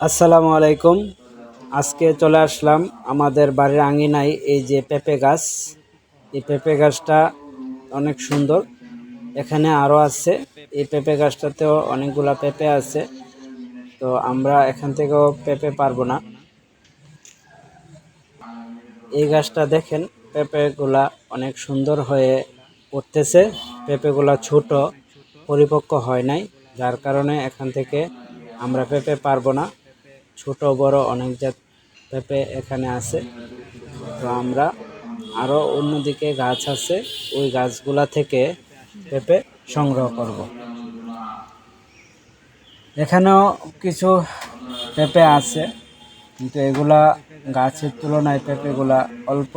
আসসালামু আলাইকুম। আজকে চলে আসলাম আমাদের বাড়ির আঙিনায় এই যে পেঁপে গাছ। এই পেঁপে গাছটা অনেক সুন্দর। এখানে আরও আছে। এই পেঁপে গাছটাতেও অনেকগুলা পেঁপে আছে। তো আমরা এখান থেকেও পেঁপে পারব না। এই গাছটা দেখেন, পেঁপেগুলা অনেক সুন্দর হয়ে উঠতেছে। পেঁপেগুলা ছোট, পরিপক্ক হয় নাই। যার কারণে এখান থেকে আমরা পেঁপে পারব না। ছোট বড় অনেক জাত পেঁপে এখানে আছে। তো আমরা আরও অন্যদিকে গাছ আছে, ওই গাছগুলা থেকে পেঁপে সংগ্রহ করব। এখানেও কিছু পেঁপে আছে, কিন্তু এগুলা গাছের তুলনায় পেঁপেগুলা অল্প,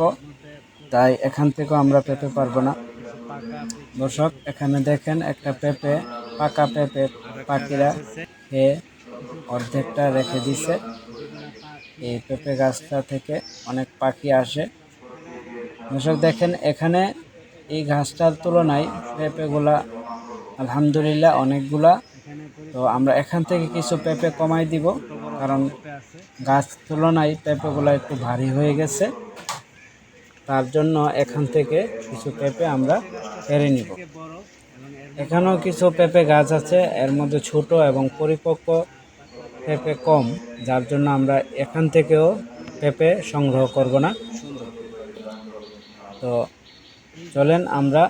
তাই এখান থেকেও আমরা পেঁপে পারব না। দর্শক, এখানে দেখেন একটা পেঁপে, পাকা পেঁপে পাখিরা খেয়ে অর্ধেকটা রেখে দিছে। এই পেঁপে গাছটা থেকে অনেক পাখি আসে। দর্শক, দেখেন, এখানে এই গাছটার তুলনায় পেঁপেগুলা আলহামদুলিল্লাহ অনেকগুলা। তো আমরা এখান থেকে কিছু পেঁপে কমাই দিব, কারণ গাছ তুলনায় পেঁপেগুলা একটু ভারী হয়ে গেছে। তার জন্য এখান থেকে কিছু পেঁপে আমরা পেরে নিব। এখানেও কিছু পেঁপে গাছ আছে, এর মধ্যে ছোট এবং পরিপক্ক পেঁপে কম, যার জন্য আমরা এখান থেকেও পেঁপে সংগ্রহ করব না। তো চলেন আমরা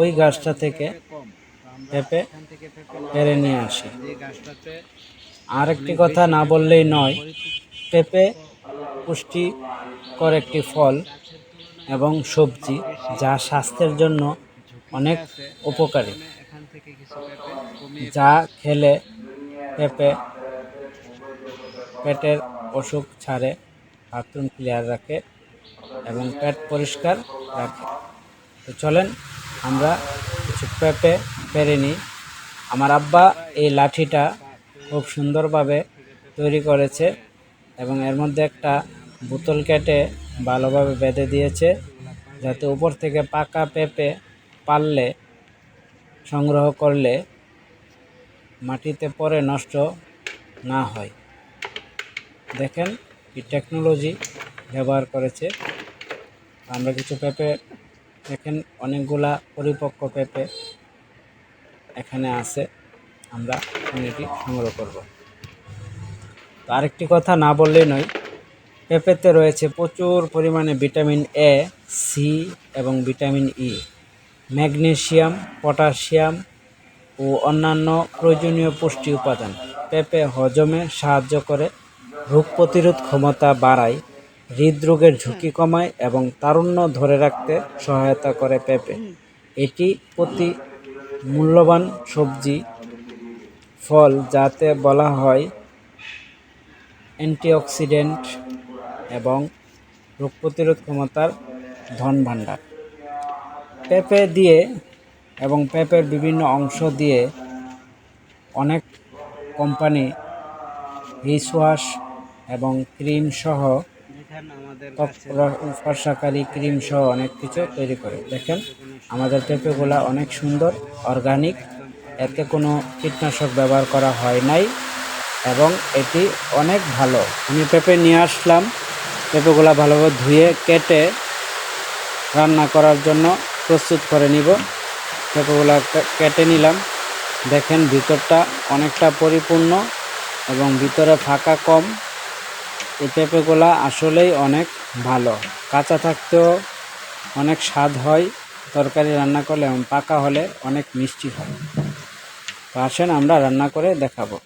ওই গাছটা থেকে পেঁপে পেরে নিয়ে আসি। আর একটি কথা না বললেই নয়, পেঁপে পুষ্টিকর একটি ফল এবং সবজি, যা স্বাস্থ্যের জন্য অনেক উপকারী। যা খেলে পেঁপে পেটের অসুখ ছাড়ে বাথরুম ক্লিয়ার রাখে এবং পেট পরিষ্কার রাখে। তো চলেন আমরা কিছু পেঁপে পেরে নিই। আমার আব্বা এই লাঠিটা খুব সুন্দরভাবে তৈরি করেছে এবং এর মধ্যে একটা বোতল কেটে ভালোভাবে বেঁধে দিয়েছে যাতে উপর থেকে পাকা পেঁপে পারলে সংগ্রহ করলে মাটিতে পড়ে নষ্ট না হয়। দেখেন কি টেকনোলজি ব্যবহার করেছে। আমরা কিছু পেঁপে দেখেন অনেকগুলা পরিপক্ক পেঁপে এখানে আছে। আমরা এটি সংগ্রহ করব। তো আরেকটি কথা না বললেই নয়, পেঁপেতে রয়েছে প্রচুর পরিমাণে ভিটামিন এ সি এবং ভিটামিন ই ম্যাগনেশিয়াম, পটাশিয়াম ও অন্যান্য প্রয়োজনীয় পুষ্টি উপাদান। পেঁপে হজমে সাহায্য করে রোগ প্রতিরোধ ক্ষমতা বাড়ায়, হৃদরোগের ঝুঁকি কমায় এবং তারুণ্য ধরে রাখতে সহায়তা করে পেঁপে। এটি প্রতি মূল্যবান সবজি, ফল যাতে বলা হয় অ্যান্টিঅক্সিডেন্ট এবং রোগ প্রতিরোধ ক্ষমতার ধন ভাণ্ডার পেঁপে দিয়ে এবং পেঁপের বিভিন্ন অংশ দিয়ে অনেক কোম্পানি ফেস ওয়াশ এবং ক্রিম সহ ফর্সাকারী ক্রিম সহ অনেক কিছু তৈরি করে। দেখেন আমাদের পেঁপেগুলা অনেক সুন্দর অর্গানিক। এতে কোনো কীটনাশক ব্যবহার করা হয় নাই এবং এটি অনেক ভালো। আমি পেঁপে নিয়ে আসলাম। পেঁপেগুলা ভালোভাবে ধুয়ে কেটে রান্না করার জন্য প্রস্তুত করে নিব। পেঁপেগুলা কেটে নিলাম। দেখেন ভিতরটা অনেকটা পরিপূর্ণ এবং ভিতরে ফাঁকা কম। এই পেঁপেগুলা আসলেই অনেক ভালো। কাঁচা থাকতেও অনেক স্বাদ হয়, তরকারি রান্না করলে এবং পাকা হলে অনেক মিষ্টি হয়। আসেন আমরা রান্না করে দেখাবো।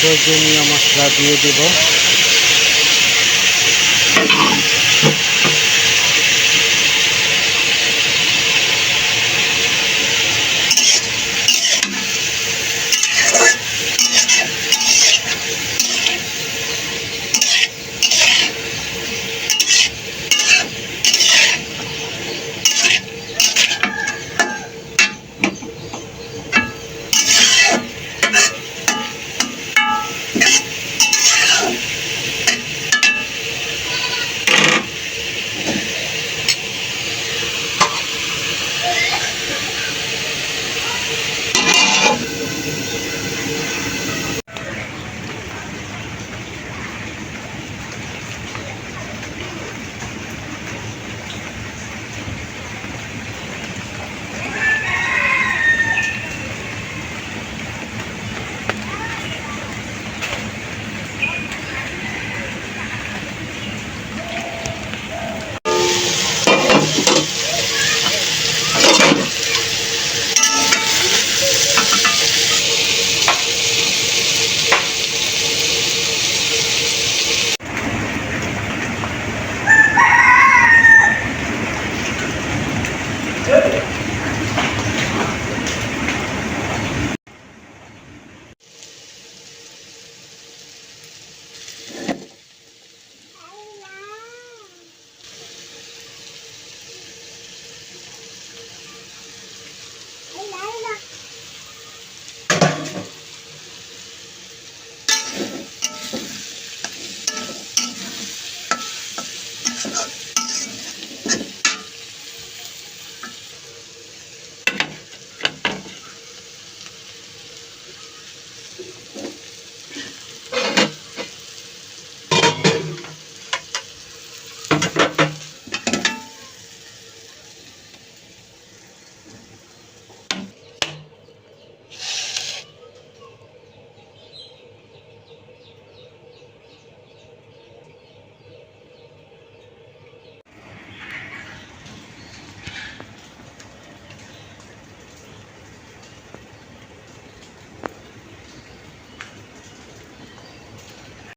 প্রয়োজনীয় মশলা দিয়ে দিব।